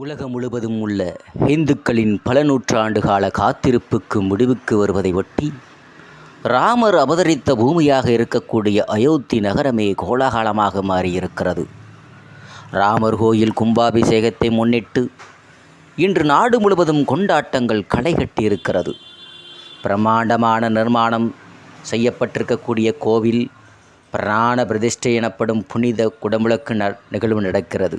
உலகம் முழுவதும் உள்ள இந்துக்களின் பல நூற்றாண்டு கால காத்திருப்புக்கு முடிவுக்கு வருவதை ஒட்டி ராமர் அவதரித்த பூமியாக இருக்கக்கூடிய அயோத்தி நகரமே கோலாகலமாக மாறியிருக்கிறது. ராமர் கோயில் கும்பாபிஷேகத்தை முன்னிட்டு இன்று நாடு முழுவதும் கொண்டாட்டங்கள் களை கட்டியிருக்கிறது. பிரம்மாண்டமான நிர்மாணம் செய்யப்பட்டிருக்கக்கூடிய கோவில் பிராண பிரதிஷ்டை எனப்படும் புனித குடமுழக்கு ந நிகழ்வு நடக்கிறது.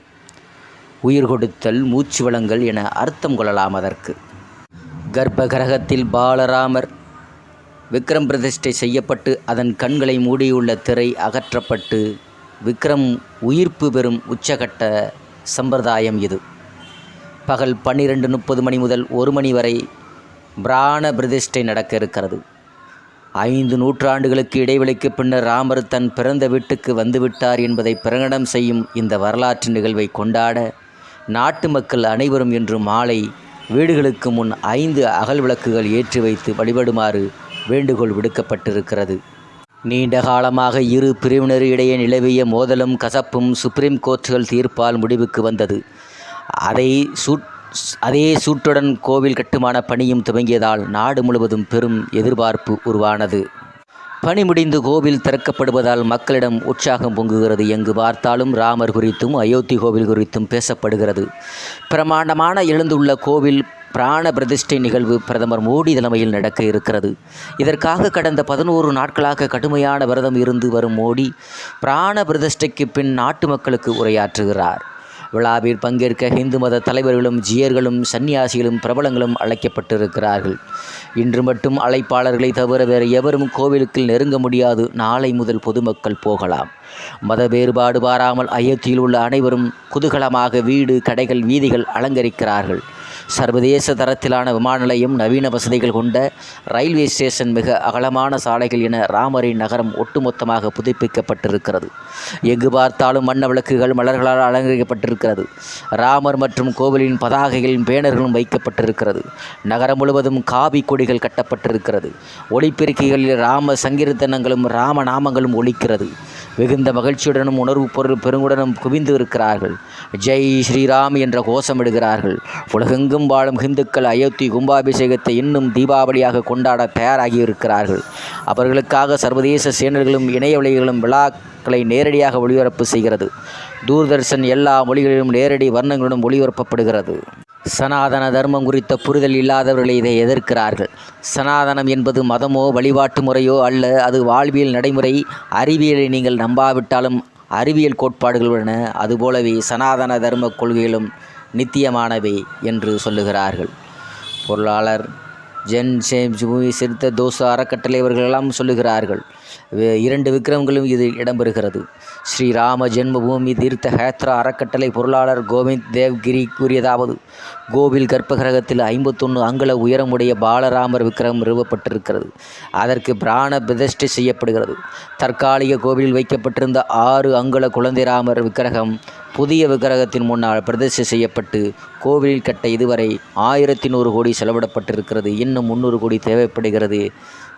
உயிர் கொடுத்தல் மூச்சு வளங்கள் என அர்த்தம் கொள்ளலாம் அதற்கு. கர்ப்ப கிரகத்தில் பாலராமர் விக்ரம் பிரதிஷ்டை செய்யப்பட்டு அதன் கண்களை மூடியுள்ள திரை அகற்றப்பட்டு விக்ரம் உயிர்ப்பு பெறும் உச்சகட்ட சம்பிரதாயம் இது. பகல் பன்னிரெண்டு முப்பது மணி முதல் ஒரு மணி வரை பிராண பிரதிஷ்டை நடக்க இருக்கிறது. ஐந்து நூற்றாண்டுகளுக்கு இடைவெளிக்கு பின்னர் ராமர் தன் பிறந்த வீட்டுக்கு வந்துவிட்டார் என்பதை பிரகடனம் செய்யும் இந்த வரலாற்று நிகழ்வை கொண்டாட நாட்டு மக்கள் அனைவரும் இன்று மாலை வீடுகளுக்கு முன் ஐந்து அகல் விளக்குகள் ஏற்றி வைத்து வழிபடுமாறு வேண்டுகோள் விடுக்கப்பட்டிருக்கிறது. நீண்ட காலமாக இரு பிரிவினர் இடையே நிலவிய மோதலும் கசப்பும் சுப்ரீம் கோர்ட்டுகள் தீர்ப்பால் முடிவுக்கு வந்தது. அதை சூட் அதே சூட்டுடன் கோவில் கட்டுமான பணியும் துவங்கியதால் நாடு முழுவதும் பெரும் எதிர்பார்ப்பு உருவானது. பணி முடிந்து கோவில் திறக்கப்படுவதால் மக்களிடம் உற்சாகம் பொங்குகிறது. எங்கு பார்த்தாலும் ராமர் குறித்தும் அயோத்தி கோவில் குறித்தும் பேசப்படுகிறது. பிரமாண்டமான எழுந்துள்ள கோவில் பிராண பிரதிஷ்டை நிகழ்வு பிரதமர் மோடி தலைமையில் நடக்க இருக்கிறது. இதற்காக கடந்த பதினோரு நாட்களாக கடுமையான விரதம் இருந்து வரும் மோடி பிராண பிரதிஷ்டைக்கு பின் நாட்டு மக்களுக்கு உரையாற்றுகிறார். விழாவில் பங்கேற்க இந்து மத தலைவர்களும் ஜியர்களும் சன்னியாசிகளும் பிரபலங்களும் அழைக்கப்பட்டிருக்கிறார்கள். இன்று மட்டும் அழைப்பாளர்களை தவிர வேறு எவரும் கோவிலுக்கு நெருங்க முடியாது. நாளை முதல் பொதுமக்கள் போகலாம். மத வேறுபாடு பாராமல் அயோத்தியில் உள்ள அனைவரும் குதூகலமாக வீடு கடைகள் வீதிகள் அலங்கரிக்கிறார்கள். சர்வதேச தரத்திலான விமான நிலையம் நவீன வசதிகள் கொண்ட ரயில்வே ஸ்டேஷன் மிக அகலமான சாலைகள் என ராமரின் நகரம் ஒட்டுமொத்தமாக புதுப்பிக்கப்பட்டிருக்கிறது. எங்கு பார்த்தாலும் வண்ண விளக்குகள் மலர்களால் அலங்கரிக்கப்பட்டிருக்கிறது. ராமர் மற்றும் கோவிலின் பதாகைகளின் பேனர்களும் வைக்கப்பட்டிருக்கிறது. நகரம் முழுவதும் காவி கொடிகள் கட்டப்பட்டிருக்கிறது. ஒளிப்பெருக்கிகளில் ராம சங்கீர்த்தனங்களும் ராம நாமங்களும் ஒலிக்கிறது. மிகுந்த மகிழ்ச்சியுடனும் உணர்வு பொருள் பெருங்குடனும் குவிந்து இருக்கிறார்கள் ஜெய் ஸ்ரீராம் என்ற கோஷமிடுகிறார்கள். உலகெங்கும் வாழும் ஹிந்துக்கள் அயோத்தி கும்பாபிஷேகத்தை இன்னும் தீபாவளியாக கொண்டாட தயாராகியிருக்கிறார்கள். அவர்களுக்காக சர்வதேச சேனல்களும் இணையவழிகளும் விழாக்களை நேரடியாக ஒளிபரப்பு செய்கிறது. தூர்தர்ஷன் எல்லா மொழிகளிலும் நேரடி வர்ணங்களுடன் ஒளிபரப்பப்படுகிறது. சனாதன தர்மம் குறித்த புரிதல் இல்லாதவர்களை இதை எதிர்க்கிறார்கள். சனாதனம் என்பது மதமோ வழிபாட்டு முறையோ அல்ல அது வாழ்வியல் நடைமுறை அறிவியலை நீங்கள் நம்பாவிட்டாலும் அறிவியல் கோட்பாடுகள் உள்ளன. அதுபோலவே சனாதன தர்ம கொள்கைகளும் நித்தியமானவை என்று சொல்லுகிறார்கள். பொருளாளர் ஜென் சேம்ஸ் பூமி சிறுத்த தோச அறக்கட்டளை இவர்களெல்லாம் சொல்லுகிறார்கள். இரண்டு விக்கிரமங்களும் இதில் இடம்பெறுகிறது. ஸ்ரீராம ஜென்மபூமி தீர்த்த ஹேத்ரா அறக்கட்டளை பொருளாளர் கோவிந்த் தேவ்கிரி கூறியதாவது கோவில் கர்ப்பகிரகத்தில் ஐம்பத்தொன்று அங்குல உயரமுடைய பாலராமர் விக்கிரகம் நிறுவப்பட்டிருக்கிறது. அதற்கு பிராண பிரதிஷ்டை செய்யப்படுகிறது. தற்காலிக கோவிலில் வைக்கப்பட்டிருந்த ஆறு அங்குல குழந்தை ராமர் விக்கிரகம் புதிய விக்கிரகத்தின் முன்னால் பிரதிஷ்டை செய்யப்பட்டு கோவிலில் கட்ட இதுவரை ஆயிரத்தி நூறு கோடி செலவிடப்பட்டிருக்கிறது. இன்னும் முந்நூறு கோடி தேவைப்படுகிறது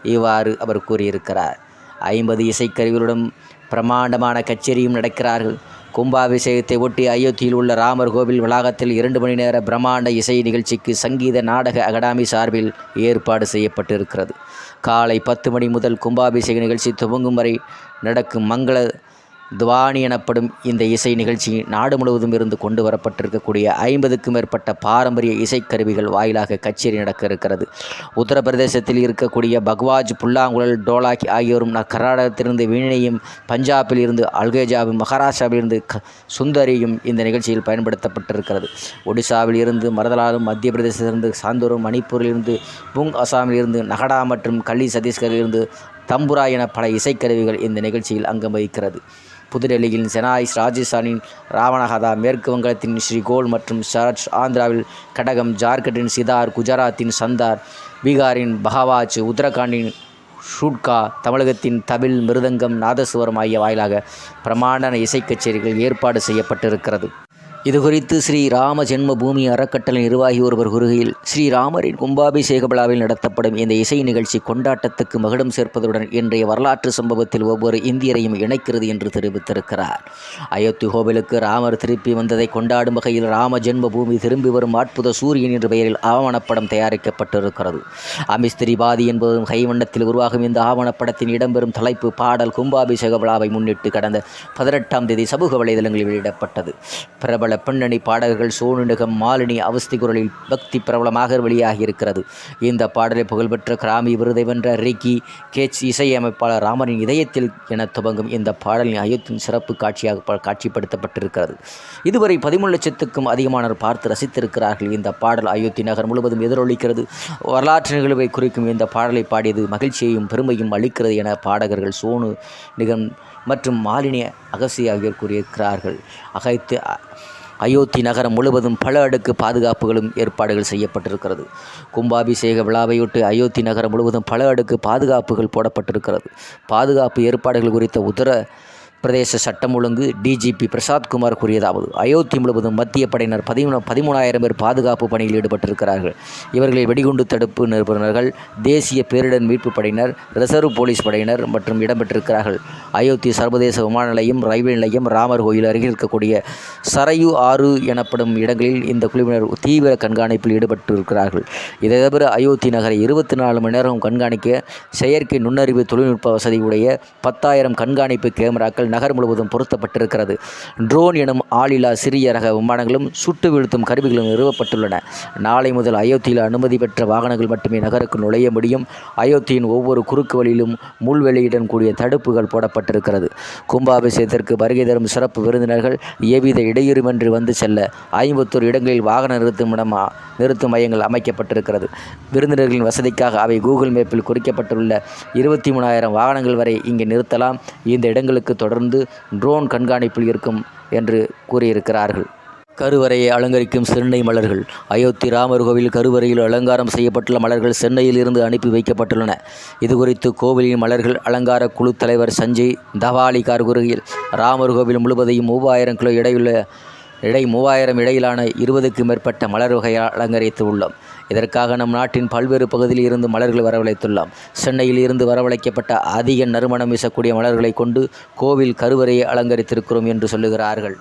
இவ்வாறு அவர் கூறியிருக்கிறார். ஐம்பது இசைக்கருவிகளுடன் பிரமாண்டமான கச்சேரியும் நடக்கிறார்கள். கும்பாபிஷேகத்தை ஒட்டி அயோத்தியில் உள்ள ராமர் கோவில் வளாகத்தில் இரண்டு மணி நேர பிரம்மாண்ட இசை நிகழ்ச்சிக்கு சங்கீத நாடக அகாடமி சார்பில் ஏற்பாடு செய்யப்பட்டிருக்கிறது. காலை பத்து மணி முதல் கும்பாபிஷேக நிகழ்ச்சி துவங்கும் வரை நடக்கும் மங்கள துவானி எனப்படும் இந்த இசை நிகழ்ச்சி நாடு முழுவதும் இருந்து கொண்டு வரப்பட்டிருக்கக்கூடிய ஐம்பதுக்கும் மேற்பட்ட பாரம்பரிய இசைக்கருவிகள் வாயிலாக கச்சேரி நடக்க இருக்கிறது. உத்தரப்பிரதேசத்தில் இருக்கக்கூடிய பக்வாஜ் புல்லாங்குழல் டோலாக் ஆகியோரும் கர்நாடகத்திலிருந்து வீணையும் பஞ்சாபில் இருந்து அல்கேஜாவும் மகாராஷ்டிராவிலிருந்து க சுந்தரியும் இந்த நிகழ்ச்சியில் பயன்படுத்தப்பட்டிருக்கிறது. ஒடிசாவில் இருந்து மரதலாலும் மத்திய பிரதேசத்திலிருந்து சாந்தூரும் மணிப்பூரிலிருந்து புங் அசாமிலிருந்து நகடா மற்றும் கள்ளி சத்தீஸ்கரிலிருந்து தம்புரா என பல இசைக்கருவிகள் இந்த நிகழ்ச்சியில் அங்கம் வகிக்கிறது. புதுடெல்லியில் செனாய்ஸ் ராஜஸ்தானின் ராவணஹதா மேற்கு வங்கத்தின் ஸ்ரீகோல் மற்றும் சரட் ஆந்திராவில் கடகம் ஜார்க்கண்டின் சிதார் குஜராத்தின் சந்தார் பீகாரின் பகவாஜ் உத்தரகாண்டின் ஷூட்கா தமிழகத்தின் தமிழ் மிருதங்கம் நாதசுவரம் ஆகிய வாயிலாக பிரமாண்ட இசைக் கச்சேரிகள் ஏற்பாடு செய்யப்பட்டிருக்கிறது. இதுகுறித்து ஸ்ரீ ராம ஜென்மபூமி அறக்கட்டளை நிர்வாகி ஒருவர் கூறுகையில் ஸ்ரீராமரின் கும்பாபிஷேக விழாவில் நடத்தப்படும் இந்த இசை நிகழ்ச்சி கொண்டாட்டத்துக்கு மகுடம் சேர்ப்பதுடன் இன்றைய வரலாற்று சம்பவத்தில் ஒவ்வொரு இந்தியரையும் இணைக்கிறது என்று தெரிவித்திருக்கிறார். அயோத்தி கோவிலுக்கு ராமர் திருப்பி வந்ததை கொண்டாடும் வகையில் ராம ஜென்மபூமி திரும்பி வரும் அற்புத சூரியன் என்ற பெயரில் ஆவணப்படம் தயாரிக்கப்பட்டிருக்கிறது. அமிஸ்திரி பாதி என்பதும் கைவண்ணத்தில் உருவாகும் இந்த ஆவணப்படத்தின் இடம்பெறும் தலைப்பு பாடல் கும்பாபிஷேக விழாவை முன்னிட்டு கடந்த பதினெட்டாம் தேதி சமூக வலைதளங்களில் வெளியிடப்பட்டது. பிரபல பின்னணி பாடகர்கள் சோனுநிகம் மாலினி அவஸ்தி குரலில் பக்தி பிரபலமாக வெளியாகியிருக்கிறது. இந்த பாடலை புகழ்பெற்ற கிராமி விருதை வென்ற ரிக்கி கேச் இசையமைப்பாளர் ராமனின் இதயத்தில் என துவங்கும் இந்த பாடலின் அயோத்தியின் சிறப்பு காட்சியாக காட்சிப்படுத்தப்பட்டிருக்கிறது. இதுவரை பதிமூணு லட்சத்துக்கும் அதிகமானோர் பார்த்து ரசித்திருக்கிறார்கள். இந்த பாடல் அயோத்தி நகர் முழுவதும் எதிரொலிக்கிறது. வரலாற்று நிகழ்வை குறிக்கும் இந்த பாடலை பாடியது மகிழ்ச்சியையும் பெருமையும் அளிக்கிறது என பாடகர்கள் சோனு நிகம் மற்றும் மாலினி அகசி ஆகியோர் கூறியிருக்கிறார்கள். அகைத்து அயோத்தி நகரம் முழுவதும் பல அடுக்கு பாதுகாப்புகளும் ஏற்பாடுகள் செய்யப்பட்டிருக்கிறது. கும்பாபிஷேக விழாவையொட்டி அயோத்தி நகரம் முழுவதும் பல அடுக்கு பாதுகாப்புகள் போடப்பட்டிருக்கிறது. பாதுகாப்பு ஏற்பாடுகள் குறித்த உதர பிரதேச சட்டம் ஒழுங்கு டிஜிபி பிரசாத் குமார் கூறியதாவது அயோத்தி முழுவதும் மத்திய படையினர் பதிமூணு பதிமூணாயிரம் பேர் பாதுகாப்பு பணியில் ஈடுபட்டிருக்கிறார்கள். இவர்களை வெடிகுண்டு தடுப்பு நிபுணர்கள் தேசிய பேரிடர் மீட்பு படையினர் ரிசர்வ் போலீஸ் படையினர் மற்றும் இடம்பெற்றிருக்கிறார்கள் அயோத்தி சர்வதேச விமான நிலையம் ரயில்வே நிலையம் ராமர் கோயில் அருகில் இருக்கக்கூடிய சரையு ஆறு எனப்படும் இடங்களில் இந்த குழுவினர் தீவிர கண்காணிப்பில் ஈடுபட்டிருக்கிறார்கள். இதை தவிர அயோத்தி நகரை இருபத்தி நாலு மணி நேரம் கண்காணிக்க செயற்கை நுண்ணறிவு தொழில்நுட்ப வசதியுடைய பத்தாயிரம் கண்காணிப்பு கேமராக்கள் நகர் முழுவதும் பொருத்தப்பட்டிருக்கிறது. ட்ரோன் எனும் ஆளில்லா சிறிய ரக விமானங்களும் சுட்டு வீழ்த்தும் கருவிகளும் நிறுவப்பட்டுள்ளன. நாளை முதல் அயோத்தியில் அனுமதி பெற்ற வாகனங்கள் மட்டுமே நகருக்கு நுழைய முடியும். அயோத்தியின் ஒவ்வொரு குறுக்கு வழியிலும் முள்வெளியுடன் கூடிய தடுப்புகள் போடப்பட்டிருக்கிறது. கும்பாபிஷேகத்திற்கு வருகை தரும் சிறப்பு விருந்தினர்கள் எவ்வித இடையூறுமின்றி வந்து செல்ல ஐம்பத்தோரு இடங்களில் வாகன நிறுத்தும் நிறுத்தும் மையங்கள் அமைக்கப்பட்டிருக்கிறது. விருந்தினர்களின் வசதிக்காக அவை கூகுள் மேப்பில் குறிக்கப்பட்டுள்ள இருபத்தி மூணாயிரம் வாகனங்கள் வரை இங்கே நிறுத்தலாம். இந்த இடங்களுக்கு தொடர்ந்து ட்ரோன் கண்காணிப்பில் இருக்கும் என்று கூறியிருக்கிறார்கள். கருவறையை அலங்கரிக்கும் சென்னை மலர்கள். அயோத்தி ராமர் கோவில் கருவறையில் அலங்காரம் செய்யப்பட்டுள்ள மலர்கள் சென்னையில் இருந்து அனுப்பி வைக்கப்பட்டுள்ளன. இதுகுறித்து கோவிலின் மலர்கள் அலங்கார குழு தலைவர் சஞ்சய் தவாலிகார் கூறுகையில் ராமர் கோவில் முழுவதையும் மூவாயிரம் கிலோ எடையுள்ள இடை மூவாயிரம் இடையிலான இருபதுக்கு மேற்பட்ட மலர் வகையால் அலங்கரித்து உள்ளோம். இதற்காக நம் நாட்டின் பல்வேறு பகுதியில் இருந்து மலர்கள் வரவழைத்துள்ளோம். சென்னையில் இருந்து வரவழைக்கப்பட்ட அதிக நறுமணம் வீசக்கூடிய மலர்களை கொண்டு கோவில் கருவறையை அலங்கரித்திருக்கிறோம் என்று சொல்லுகிறார்கள்.